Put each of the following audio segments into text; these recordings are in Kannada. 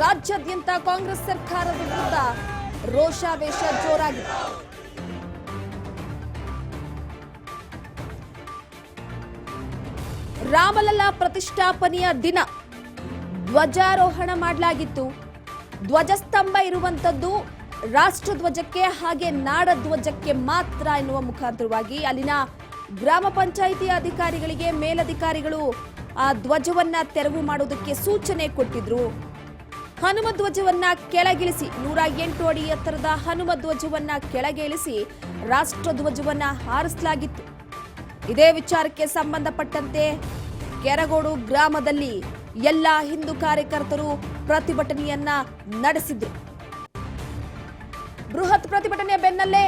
ರಾಜ್ಯಾದ್ಯಂತ ಕಾಂಗ್ರೆಸ್ ಸರ್ಕಾರದ ವಿರುದ್ಧ ರೋಷಾವೇಶ ಜೋರಾಗಿದೆ. ರಾಮಲಲ್ಲಾ ಪ್ರತಿಷ್ಠಾಪನೆಯ ದಿನ ಧ್ವಜಾರೋಹಣ ಮಾಡಲಾಗಿತ್ತು. ಧ್ವಜಸ್ತಂಭ ಇರುವಂತದ್ದು ರಾಷ್ಟ್ರಧ್ವಜಕ್ಕೆ ಹಾಗೆ ನಾಡಧ್ವಜಕ್ಕೆ ಮಾತ್ರ ಎನ್ನುವ ಮುಖಾಂತರವಾಗಿ ಅಲ್ಲಿನ ಗ್ರಾಮ ಪಂಚಾಯಿತಿ ಅಧಿಕಾರಿಗಳಿಗೆ ಮೇಲಧಿಕಾರಿಗಳು ಆ ಧ್ವಜವನ್ನ ತೆರವು ಮಾಡುವುದಕ್ಕೆ ಸೂಚನೆ ಕೊಟ್ಟಿದ್ರು. ಹನುಮ ಧ್ವಜವನ್ನ ಕೆಳಗಿಳಿಸಿ, ನೂರ ಎಂಟು ಅಡಿ ಎತ್ತರದ ಹನುಮ ಧ್ವಜವನ್ನ ಕೆಳಗಿಳಿಸಿ ರಾಷ್ಟ್ರ ಧ್ವಜವನ್ನ ಹಾರಿಸಲಾಗಿತ್ತು. ಇದೇ ವಿಚಾರಕ್ಕೆ ಸಂಬಂಧಪಟ್ಟಂತೆ ಕೆರಗೋಡು ಗ್ರಾಮದಲ್ಲಿ ಎಲ್ಲ ಹಿಂದೂ ಕಾರ್ಯಕರ್ತರು ಪ್ರತಿಭಟನೆಯನ್ನ ನಡೆಸಿದ್ರು. ಬೃಹತ್ ಪ್ರತಿಭಟನೆಯ ಬೆನ್ನಲ್ಲೇ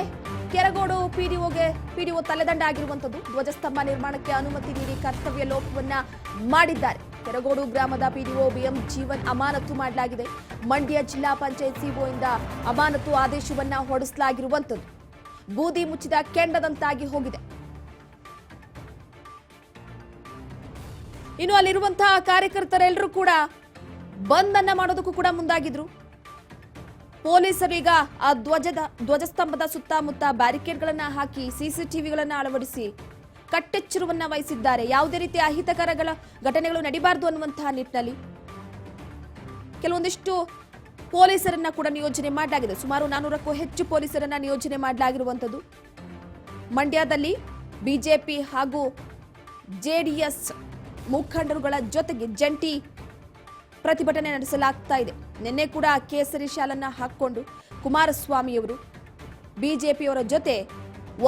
ಕೆರಗೋಡು ಪಿಡಿಒಗೆ, ಪಿಡಿಒ ತಲೆದಂಡ ಆಗಿರುವಂತದ್ದು ಧ್ವಜಸ್ತಂಭ ನಿರ್ಮಾಣಕ್ಕೆ ಅನುಮತಿ ನೀಡಿ ಕರ್ತವ್ಯ ಲೋಪವನ್ನ ಮಾಡಿದ್ದಾರೆ. ಕೆರಗೋಡು ಗ್ರಾಮದ ಪಿಡಿಒ ಬಿಎಂ ಜೀವನ್ ಅಮಾನತು ಮಾಡಲಾಗಿದೆ. ಮಂಡ್ಯ ಜಿಲ್ಲಾ ಪಂಚಾಯತ್ ಸಿಒಯಿಂದ ಅಮಾನತು ಆದೇಶವನ್ನ ಹೊರಡಿಸಲಾಗಿರುವಂತದ್ದು ಬೂದಿ ಮುಚ್ಚಿದ ಕೆಂಡದಂತಾಗಿ ಹೋಗಿದೆ. ಇನ್ನು ಅಲ್ಲಿರುವಂತಹ ಕಾರ್ಯಕರ್ತರೆಲ್ಲರೂ ಕೂಡ ಬಂದ್ ಅನ್ನ ಮಾಡೋದಕ್ಕೂ ಕೂಡ ಮುಂದಾಗಿದ್ರು. ಪೊಲೀಸರು ಈಗ ಆ ಧ್ವಜದ ಧ್ವಜಸ್ತಂಭದ ಸುತ್ತಮುತ್ತ ಬ್ಯಾರಿಕೇಡ್ಗಳನ್ನ ಹಾಕಿ ಸಿಸಿಟಿವಿಗಳನ್ನ ಅಳವಡಿಸಿ ಕಟ್ಟೆಚ್ಚರವನ್ನ ವಹಿಸಿದ್ದಾರೆ. ಯಾವುದೇ ರೀತಿಯ ಅಹಿತಕರಗಳ ಘಟನೆಗಳು ನಡಿಬಾರದು ಅನ್ನುವಂತಹ ನಿಟ್ಟಿನಲ್ಲಿ ಕೆಲವೊಂದಿಷ್ಟು ಪೊಲೀಸರನ್ನ ಕೂಡ ನಿಯೋಜನೆ ಮಾಡಲಾಗಿದೆ. ಸುಮಾರು ನಾನೂರಕ್ಕೂ ಹೆಚ್ಚು ಪೊಲೀಸರನ್ನ ನಿಯೋಜನೆ ಮಾಡಲಾಗಿರುವಂಥದ್ದು. ಮಂಡ್ಯದಲ್ಲಿ ಬಿಜೆಪಿ ಹಾಗೂ ಜೆಡಿಎಸ್ ಮುಖಂಡರುಗಳ ಜೊತೆಗೆ ಜಂಟಿ ಪ್ರತಿಭಟನೆ ನಡೆಸಲಾಗ್ತಾ ಇದೆ. ನಿನ್ನೆ ಕೂಡ ಕೇಸರಿ ಶಾಲನ್ನ ಹಾಕೊಂಡು ಕುಮಾರಸ್ವಾಮಿಯವರು ಬಿಜೆಪಿಯವರ ಜೊತೆ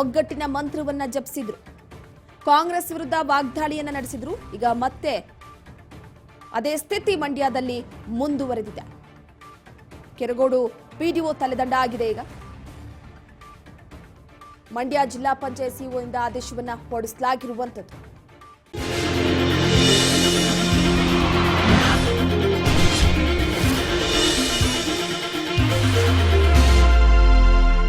ಒಗ್ಗಟ್ಟಿನ ಮಂತ್ರವನ್ನ ಜಪಿಸಿದ್ರು. ಕಾಂಗ್ರೆಸ್ ವಿರುದ್ಧ ವಾಗ್ದಾಳಿಯನ್ನ ನಡೆಸಿದ್ರು. ಈಗ ಮತ್ತೆ ಅದೇ ಸ್ಥಿತಿ ಮಂಡ್ಯದಲ್ಲಿ ಮುಂದುವರೆದಿದೆ. ಕೆರಗೋಡು ಪಿಡಿಒ ತಲೆದಂಡ ಆಗಿದೆ ಈಗ. ಮಂಡ್ಯ ಜಿಲ್ಲಾ ಪಂಚಾಯತ್ ಇಂದ ಆದೇಶವನ್ನ ಹೊರಡಿಸಲಾಗಿರುವಂಥದ್ದು